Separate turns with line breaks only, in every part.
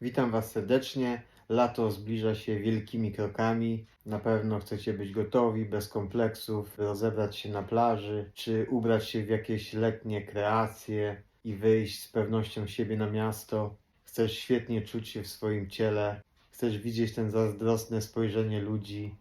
Witam Was serdecznie. Lato zbliża się wielkimi krokami. Na pewno chcecie być gotowi, bez kompleksów, rozebrać się na plaży, czy ubrać się w jakieś letnie kreacje i wyjść z pewnością siebie na miasto. Chcesz świetnie czuć się w swoim ciele. Chcesz widzieć ten zazdrosne spojrzenie ludzi,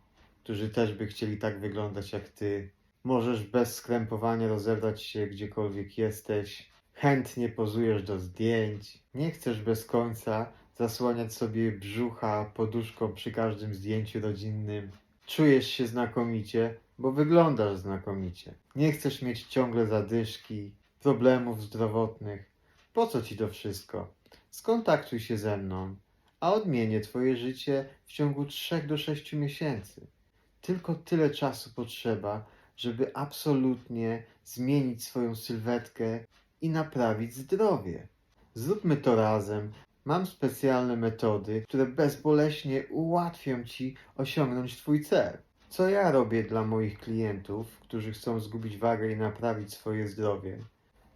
którzy też by chcieli tak wyglądać jak Ty. Możesz bez skrępowania rozebrać się gdziekolwiek jesteś. Chętnie pozujesz do zdjęć. Nie chcesz bez końca zasłaniać sobie brzucha poduszką przy każdym zdjęciu rodzinnym. Czujesz się znakomicie, bo wyglądasz znakomicie. Nie chcesz mieć ciągle zadyszki, problemów zdrowotnych. Po co ci to wszystko? Skontaktuj się ze mną, a odmienię twoje życie w ciągu 3 do 6 miesięcy. Tylko tyle czasu potrzeba, żeby absolutnie zmienić swoją sylwetkę i naprawić zdrowie. Zróbmy to razem. Mam specjalne metody, które bezboleśnie ułatwią Ci osiągnąć Twój cel. Co ja robię dla moich klientów, którzy chcą zgubić wagę i naprawić swoje zdrowie?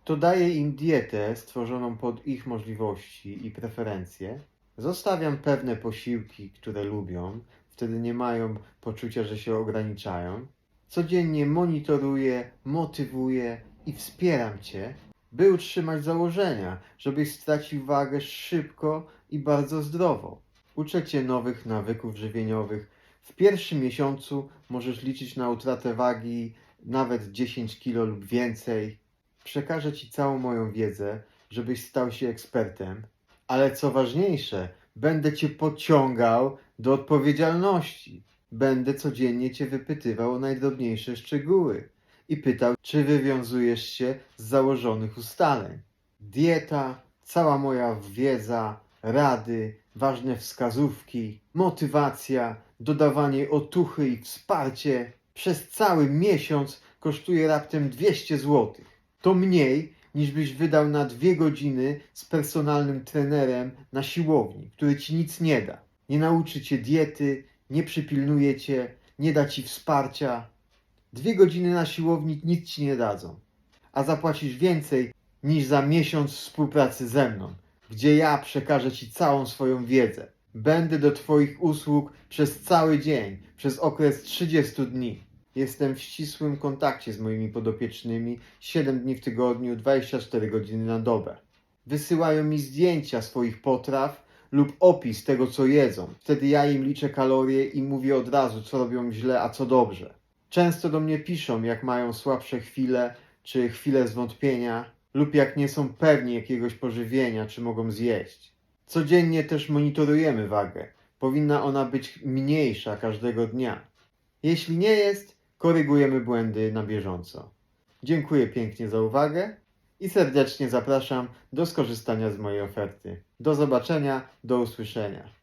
To daję im dietę stworzoną pod ich możliwości i preferencje. Zostawiam pewne posiłki, które lubią, wtedy nie mają poczucia, że się ograniczają. Codziennie monitoruję, motywuję i wspieram Cię, by utrzymać założenia, żebyś stracił wagę szybko i bardzo zdrowo. Uczę Cię nowych nawyków żywieniowych. W pierwszym miesiącu możesz liczyć na utratę wagi nawet 10 kg lub więcej. Przekażę Ci całą moją wiedzę, żebyś stał się ekspertem. Ale co ważniejsze, będę Cię pociągał do odpowiedzialności. Będę codziennie Cię wypytywał o najdrobniejsze szczegóły i pytał, czy wywiązujesz się z założonych ustaleń. Dieta, cała moja wiedza, rady, ważne wskazówki, motywacja, dodawanie otuchy i wsparcie przez cały miesiąc kosztuje raptem 200 zł. To mniej niż byś wydał na dwie godziny z personalnym trenerem na siłowni, który ci nic nie da. Nie nauczy cię diety, nie przypilnuje cię, nie da ci wsparcia. Dwie godziny na siłowni nic ci nie dadzą, a zapłacisz więcej niż za miesiąc współpracy ze mną, gdzie ja przekażę ci całą swoją wiedzę. Będę do Twoich usług przez cały dzień, przez okres 30 dni. Jestem w ścisłym kontakcie z moimi podopiecznymi 7 dni w tygodniu, 24 godziny na dobę. Wysyłają mi zdjęcia swoich potraw lub opis tego, co jedzą. Wtedy ja im liczę kalorie i mówię od razu, co robią źle, a co dobrze. Często do mnie piszą, jak mają słabsze chwile, czy chwile zwątpienia, lub jak nie są pewni jakiegoś pożywienia, czy mogą zjeść. Codziennie też monitorujemy wagę. Powinna ona być mniejsza każdego dnia. Jeśli nie jest, korygujemy błędy na bieżąco. Dziękuję pięknie za uwagę i serdecznie zapraszam do skorzystania z mojej oferty. Do zobaczenia, do usłyszenia.